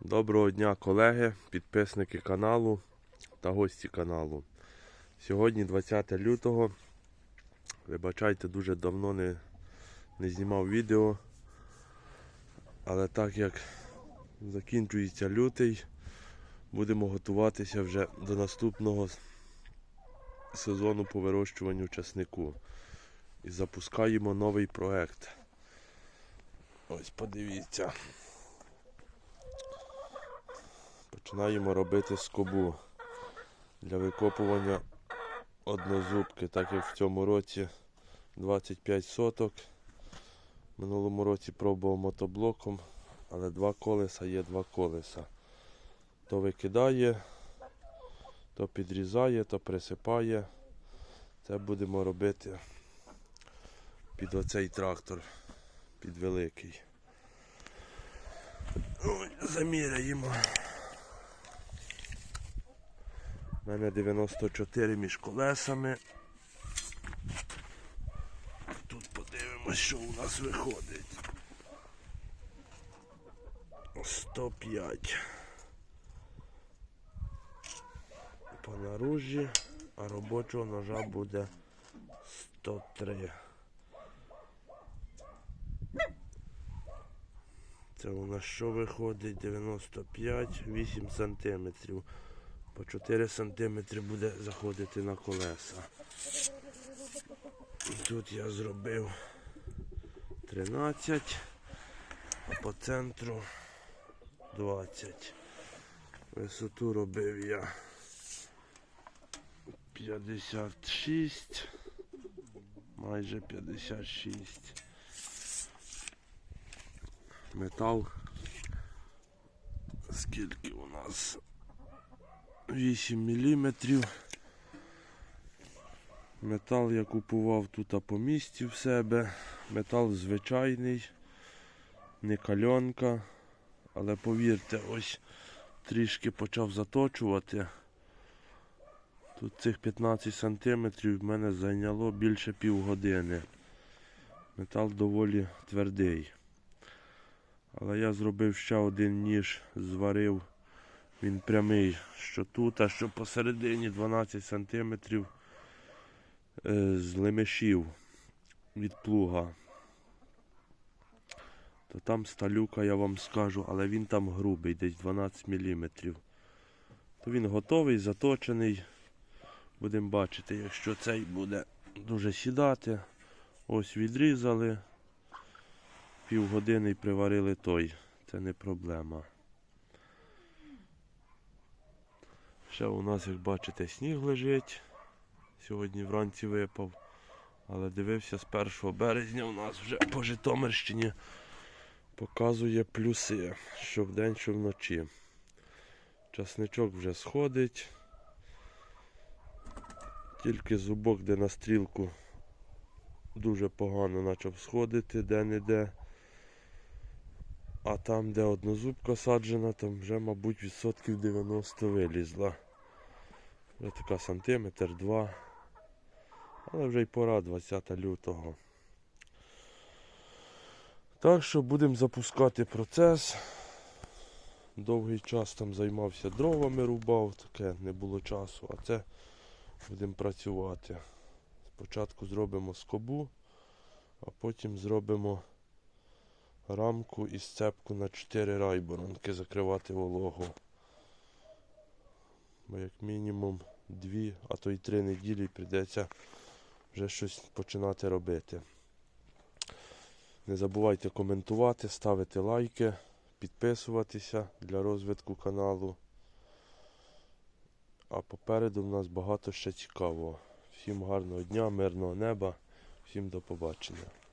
Доброго дня, колеги, підписники каналу та гості каналу. Сьогодні 20 лютого. Вибачайте, дуже давно не, не знімав відео. Але так як закінчується лютий, будемо готуватися вже до наступного сезону по вирощуванню часнику. І запускаємо новий проект. Ось подивіться. Починаємо робити скобу для викопування однозубки, так як в цьому році 25 соток. Минулому році пробував мотоблоком, але два колеса є два колеса. То викидає, то підрізає, то присипає. Це будемо робити під оцей трактор, під великий. Заміряємо. У мене 94 між колесами. Тут подивимось, що у нас виходить. 105 по наружі, а робочого ножа буде 103. Це у нас що виходить? 95, 8 сантиметрів. По 4 сантиметри буде заходити на колеса. І тут я зробив 13, а по центру 20. Висоту робив я 56, майже 56. Метал. Скільки у нас? 8 мм. Метал я купував тут по місті в себе. Метал звичайний, не кальонка. Але повірте, ось трішки почав заточувати. Тут цих 15 см в мене зайняло більше півгодини. Метал доволі твердий. Але я зробив ще один ніж, зварив. Він прямий, що тут, а що посередині 12 см з лемешів від плуга. То там сталюка, я вам скажу, але він там грубий, десь 12 мм. То він готовий, заточений. Будемо бачити, якщо цей буде дуже сідати. Ось відрізали. Півгодини і приварили той. Це не проблема. Ще у нас, як бачите, сніг лежить. Сьогодні вранці випав. Але дивився з 1 березня у нас вже по Житомирщині показує плюси, що вдень, що вночі. Часничок вже сходить. Тільки зубок, де на стрілку дуже погано почав сходити де-не-де. А там, де однозубка саджена, там вже, мабуть, відсотків 90 вилізла. Вже така сантиметр, два. Але вже й пора 20 лютого. Так що будемо запускати процес. Довгий час там займався дровами рубав, таке не було часу, а це будемо працювати. Спочатку зробимо скобу, а потім зробимо рамку і сцепку на 4 райборонки закривати вологу. Бо як мінімум 2, а то й 3 неділі прийдеться вже щось починати робити. Не забувайте коментувати, ставити лайки, підписуватися для розвитку каналу. А попереду в нас багато ще цікавого. Всім гарного дня, мирного неба, всім до побачення.